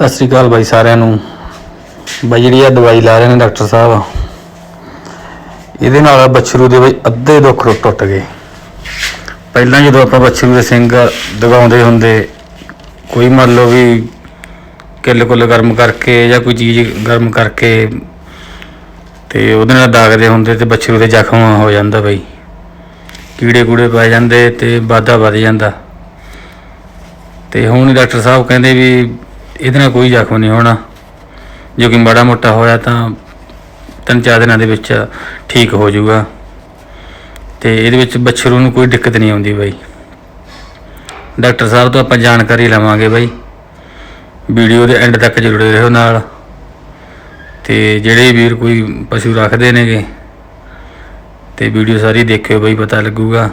ਸਤਿ ਸ੍ਰੀ ਅਕਾਲ ਬਾਈ ਸਾਰਿਆਂ ਨੂੰ। ਬਾਈ ਜਿਹੜੀ ਆ ਦਵਾਈ ਲਾ ਰਹੇ ਨੇ ਡਾਕਟਰ ਸਾਹਿਬ, ਇਹਦੇ ਨਾਲ ਬੱਛਰੂ ਦੇ ਬਈ ਅੱਧੇ ਦੁੱਖ ਟੁੱਟ ਗਏ। ਪਹਿਲਾਂ ਜਦੋਂ ਆਪਾਂ ਬੱਛਰੂ ਦੇ ਸਿੰਘ ਦਬਾਉਂਦੇ ਹੁੰਦੇ, ਕੋਈ ਮੰਨ ਲਓ ਵੀ ਕਿੱਲ ਕੁੱਲ ਗਰਮ ਕਰਕੇ ਜਾਂ ਕੋਈ ਚੀਜ਼ ਗਰਮ ਕਰਕੇ ਤੇ ਉਹਦੇ ਨਾਲ ਦਾਗਦੇ ਹੁੰਦੇ ਤੇ ਬੱਛਰੂ ਦੇ ਜ਼ਖਮ ਹੋ ਜਾਂਦਾ ਬਾਈ। ਕੀੜੇ ਕੂੜੇ ਪੈ ਜਾਂਦੇ ਤੇ ਵਾਧਾ ਵੱਧ ਜਾਂਦਾ। ਤੇ ਹੁਣ ਡਾਕਟਰ ਸਾਹਿਬ ਕਹਿੰਦੇ ਵੀ ਇਹਦੇ ਨਾਲ ਕੋਈ ਜ਼ਖਮ ਨਹੀਂ ਹੋਣਾ। ਜੋ ਕਿ ਮਾੜਾ ਮੋਟਾ ਹੋਇਆ ਤਾਂ ਤਿੰਨ ਚਾਰ ਦਿਨਾਂ ਦੇ ਵਿੱਚ ਠੀਕ ਹੋ ਜਾਊਗਾ। ਤੇ ਇਹਦੇ ਵਿੱਚ ਬੱਛਰੂ ਨੂੰ ਕੋਈ ਦਿੱਕਤ ਨਹੀਂ ਆਉਂਦੀ ਬਾਈ। ਡਾਕਟਰ ਸਾਹਿਬ ਤੋਂ ਆਪਾਂ ਜਾਣਕਾਰੀ ਲਵਾਂਗੇ ਬਾਈ। ਵੀਡੀਓ ਦੇ ਐਂਡ ਤੱਕ ਜੁੜੇ ਰਹੋ ਨਾਲ। ਤੇ ਜਿਹੜੇ ਵੀਰ ਕੋਈ ਪਸ਼ੂ ਰੱਖਦੇ ਨੇਗੇ, ਤੇ ਵੀਡੀਓ ਸਾਰੀ ਦੇਖਿਓ ਬਾਈ, ਪਤਾ ਲੱਗੂਗਾ।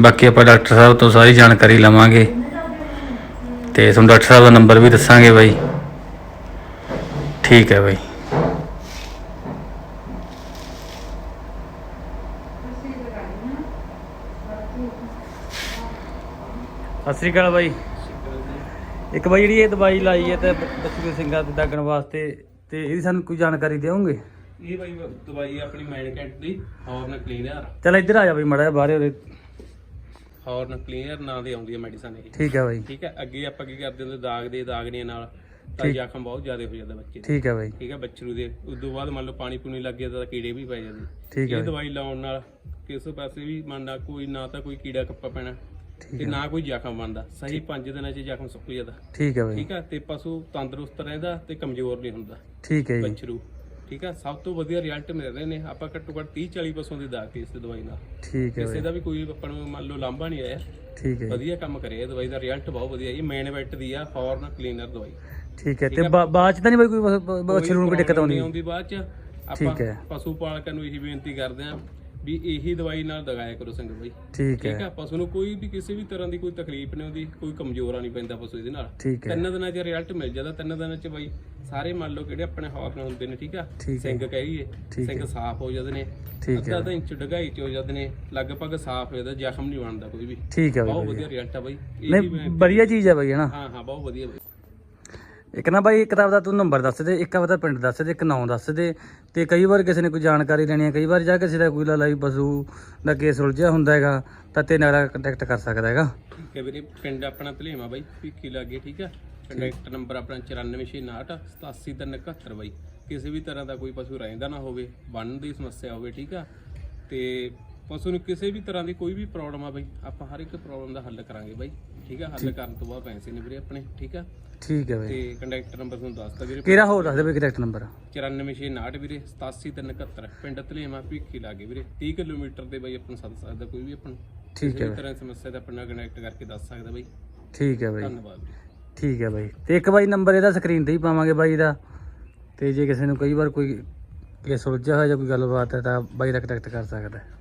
ਬਾਕੀ ਆਪਾਂ ਡਾਕਟਰ ਸਾਹਿਬ ਤੋਂ ਸਾਰੀ ਜਾਣਕਾਰੀ ਲਵਾਂਗੇ। ਤੇ ਤੁਹਾਨੂੰ ਡਾਕਟਰ ਸਾਹਿਬ ਦਾ ਨੰਬਰ ਵੀ ਦੱਸਾਂਗੇ ਬਾਈ। ਠੀਕ ਹੈ ਬਾਈ। ਸਤਿ ਸ੍ਰੀ ਅਕਾਲ ਬਾਈ। ਇੱਕ ਬਾਈ ਜਿਹੜੀ ਇਹ ਦਵਾਈ ਲਾਈ ਹੈ ਤੇ ਬੱਚੇ ਦੇ ਸਿੰਘਾਂ ਤੇ ਦਾਗਣ ਵਾਸਤੇ ਤੇ ਇਹਦੀ ਸਾਨੂੰ ਕੋਈ ਜਾਣਕਾਰੀ ਦਿਓਗੇ? ਇਹ ਬਾਈ ਦਵਾਈ ਆਪਣੀ ਮੈਡੀਕੈਂਟ ਦੀ ਹੌਰਨ ਕਲੀਨਰ ਚਲ ਇੱਧਰ ਆ ਜਾ ਬਾਈ ਮੜਾ ਬਾਹਰ ਉਹਦੇ ਹੌਰਨ ਕਲੀਨਰ ਨਾਂ ਦੀ ਆਉਂਦੀ ਹੈ ਮੈਡੀਸਨ ਇਹ। ਠੀਕ ਹੈ ਬਾਈ। ਠੀਕ ਹੈ ਅੱਗੇ ਆਪਾਂ ਕੀ ਕਰਦੇ ਹੁੰਦੇ? ਦਾਗ ਦੇ ਦਾਗਣੀਆਂ ਨਾਲ। ਤਾਂ ਠੀਕ। ਜ਼ਖਮ ਬਹੁਤ ਜ਼ਿਆਦਾ ਹੋ ਜਾਂਦਾ ਬੱਚੇ ਦੇ। ਠੀਕ ਹੈ ਬਾਈ। ਠੀਕ ਹੈ ਬੱਚਰੂ ਦੇ ਉਸ ਤੋਂ ਬਾਅਦ ਮੰਨ ਲਓ ਪਾਣੀ ਪੂਣੀ ਲੱਗ ਗਿਆ ਤਾਂ ਕੀੜੇ ਵੀ ਪੈ ਜਾਂਦੇ। ਠੀਕ ਹੈ ਇਹ ਬਾਈ। ਦਵਾਈ ਲਾਉਣ ਨਾਲ ਕਿਸੇ ਪਾਸੇ ਵੀ ਮੰਨ ਲਾ ਕੋਈ ਨਾ ਤਾਂ ਕੋਈ ਕੀੜਾ ਕੱਪਾ ਪੈਣਾ ਠੀਕ ਤੇ ਹੈ ਨਾ ਕੋਈ ਜ਼ਖਮ ਬਣਦਾ। ਸਹੀ 5 ਦਿਨਾਂ 'ਚ ਜ਼ਖਮ ਸੁੱਕ ਜਾਂਦਾ। ਠੀਕ ਹੈ ਬਾਈ। ਠੀਕ ਹੈ ਤੇ ਪਸ਼ੂ ਤੰਦਰੁਸਤ ਰਹਿੰਦਾ ਤੇ ਕਮਜ਼ੋਰ ਨਹੀਂ ਹੁੰਦਾ। ਠੀਕ ਹੈ ਜੀ। ਬੱਛਰੂ ਠੀਕ ਹੈ ਸਭ ਤੋਂ ਵਧੀਆ ਰਿਜ਼ਲਟ ਮਿਲ ਰਹੇ ਨੇ। ਆਪਾਂ ਘੱਟੋ ਘੱਟ 30 40 ਪਸ਼ੂਆਂ ਦੀ ਦਾਗ ਤੇ ਇਸ ਦਵਾਈ ਨਾਲ। ਠੀਕ ਹੈ ਕਿਸੇ ਦਾ ਵੀ ਕੋਈ ਆਪਾਂ ਨੂੰ ਮੰਨ ਲਓ ਲਾਂਭਾ ਨਹੀਂ ਆਇਆ। ਠੀਕ ਹੈ ਵਧੀਆ ਕੰਮ ਕਰਿਆ ਇਹ ਦਵਾਈ ਦਾ ਰਿਜ਼ਲਟ ਬਹੁਤ ਵਧੀਆ ਇਹ ਮੇਨ ਵੈਟ ਦੀ ਆ ਹੌਰਨ ਕਲੀਨਰ ਦਵਾਈ। ਠੀਕ ਹੈ। ਤੇ ਬਾਅਦ ਚ ਤਾਂ ਨਹੀਂ ਕੋਈ ਬ- ਬ- ਬੱਛਰੂ ਨੂੰ ਕੋਈ ਦਿੱਕਤ ਆਉਂਦੀ ਆਉਂਦੀ ਬਾਅਦ ਚ। ਆਪਾਂ। ਪਸ਼ੂ ਪਾਲਕਾਂ ਨੂੰ ਇਹੀ ਬੇਨਤੀ ਕਰਦੇ ਆਂ ਵੀ ਇਹੀ ਦਵਾਈ ਨਾਲ ਦਗਾਇਆ ਕਰੋ ਸਿੰਘ ਬਾਈ। ਠੀਕ ਠੀਕ ਹੈ ਪਸ਼ੂ ਨੂੰ ਕੋਈ ਵੀ ਕਿਸੇ ਵੀ ਤਰ੍ਹਾਂ ਦੀ ਕੋਈ ਤਕਲੀਫ ਨਹੀਂ ਹੁੰਦੀ ਕੋਈ ਕਮਜ਼ੋਰਾ ਨਹੀਂ ਪੈਂਦਾ ਪਸ਼ੂ ਇਹਦੇ ਨਾਲ। ਠੀਕ ਹੈ। ਤਿੰਨ ਦਿਨਾਂ 'ਚ ਰਿਜ਼ਲਟ ਮਿਲ ਜਾਂਦਾ ਤਿੰਨ ਦਿਨਾਂ 'ਚ ਬਾਈ ਸਾਰੇ ਮੰਨ ਲਓ ਕਿਹੜੇ ਆਪਣੇ ਹੌਰਨ ਹੁੰਦੇ ਨੇ ਠੀਕ ਆ? ਠੀਕ ਸਿੰਘ ਕਹੀਏ ਠੀਕ ਸਿੰਘ ਸਾਫ਼ ਹੋ ਜਾਂਦੇ ਨੇ ਠੀਕ ਅੱਧਾ ਤਾਂ ਇੰਚ ਡਗਾਈ ਚ ਹੋ ਜਾਂਦੇ ਨੇ ਲਗਭਗ ਸਾਫ਼ ਹੋ ਜਾਂਦਾ ਜ਼ਖਮ ਨਹੀਂ ਬਣਦਾ ਕੋਈ ਵੀ। ਠੀਕ ਹੈ ਬਹੁਤ ਵਧੀਆ। ਰਿਜ਼ਲਟ ਆ ਬਾਈ ਇਹ ਵਧੀਆ ਚੀਜ਼ ਹੈ ਬਾਈ ਹਨਾ ਹਾਂ ਹਾਂ ਬਹੁਤ ਵਧੀਆ ਬਾਈ। ਇੱਕ ਨਾ ਬਾਈ, ਇੱਕ ਤਾਂ ਆਪਦਾ ਤੂੰ ਨੰਬਰ ਦੱਸ ਦੇ, ਇੱਕ ਆਪਦਾ ਪਿੰਡ ਦੱਸ ਦੇ, ਇੱਕ ਨਾਂ ਦੱਸ ਦੇ। ਤੇ ਕਈ ਵਾਰ ਕਿਸੇ ਨੇ ਕੋਈ ਜਾਣਕਾਰੀ ਲੈਣੀ ਹੈ, ਕਈ ਵਾਰ ਜਾ ਕਿਸੇ ਦਾ ਕੋਈ ਲਾਈ ਪਸ਼ੂ ਦਾ ਕੇਸ ਉਲਝਿਆ ਹੁੰਦਾ ਹੈਗਾ, ਤਾਂ ਤੇ ਨਾਲ ਕੰਟੈਕਟ ਕਰ ਸਕਦਾ ਹੈਗਾ। ਠੀਕ ਹੈ ਵੀਰੇ, ਪਿੰਡ ਆਪਣਾ ਧਲੇਵਾ ਬਾਈ, ਭੀਖੀ ਲਾਗੇ, ਠੀਕ ਆ ਕੰਟੈਕਟ ਨੰਬਰ ਆਪਣਾ 9469 87371 ਬਾਈ। ਕਿਸੇ ਵੀ ਤਰ੍ਹਾਂ ਦਾ ਕੋਈ ਪਸ਼ੂ ਰਹਿੰਦਾ ਨਾ ਹੋਵੇ, ਵੰਨ ਦੀ ਸਮੱਸਿਆ ਹੋਵੇ, ਠੀਕ ਆ? ਤੇ ਪਸ਼ੂ ਨੂੰ ਕਿਸੇ ਵੀ ਤਰ੍ਹਾਂ ਦੀ ਕੋਈ ਵੀ ਪ੍ਰੋਬਲਮ ਆ ਬਾਈ ਆਪਾਂ ਹਰ ਇੱਕ ਪ੍ਰੋਬਲਮ ਦਾ ਹੱਲ ਕਰਾਂਗੇ ਬਾਈ। ਠੀਕ ਆ? ਹੱਲ ਕਰਨ ਤੋਂ ਬਾਅਦ ਪੈਸੇ ਨੇ ਵੀਰੇ ਆਪਣੇ ਠੀਕ ਆ? ਠੀਕ ਹੈ ਬਾਈ। ਤੇ ਕੰਟੈਕਟ ਨੰਬਰ ਤੁਹਾਨੂੰ ਦੱਸਤਾ ਵੀਰੇ। ਕਿਹੜਾ ਹੋਰ ਦੱਸ ਦੇ ਬਾਈ ਕੰਟੈਕਟ ਨੰਬਰ 9469 ਵੀਰੇ 87371 ਪਿੰਡ ਧਲੇਵਾ ਭਿੱਖੀ ਲਾਗੇ ਵੀਰੇ। 30 ਕਿਲੋਮੀਟਰ ਦੇ ਬਾਈ ਆਪਾਂ ਨੂੰ ਸੱਦ ਸਕਦਾ ਕੋਈ ਵੀ ਆਪਾਂ ਨੂੰ। ਠੀਕ ਹੈ ਤਰ੍ਹਾਂ ਸਮੱਸਿਆ ਦਾ ਆਪਣਾ ਕਨੈਕਟ ਕਰਕੇ ਦੱਸ ਸਕਦਾ ਬਾਈ। ਠੀਕ ਹੈ ਬਾਈ। ਧੰਨਵਾਦ ਠੀਕ ਹੈ ਬਾਈ। ਤੇ ਇੱਕ ਬਾਈ ਨੰਬਰ ਇਹਦਾ ਸਕਰੀਨ ਤੇ ਹੀ ਪਾਵਾਂਗੇ ਬਾਈ ਦਾ। ਤੇ ਜੇ ਕਿਸੇ ਨੂੰ ਕਈ ਵਾਰ ਕੋਈ ਕੇਸ ਉਲਝਿਆ ਹੋਇਆ ਜਾਂ ਕੋਈ ਗੱਲਬਾਤ ਹੈ ਤਾਂ ਬਾਈ ਦਾ ਕੰਟੈਕਟ ਕਰ ਸਕਦਾ ਹੈ।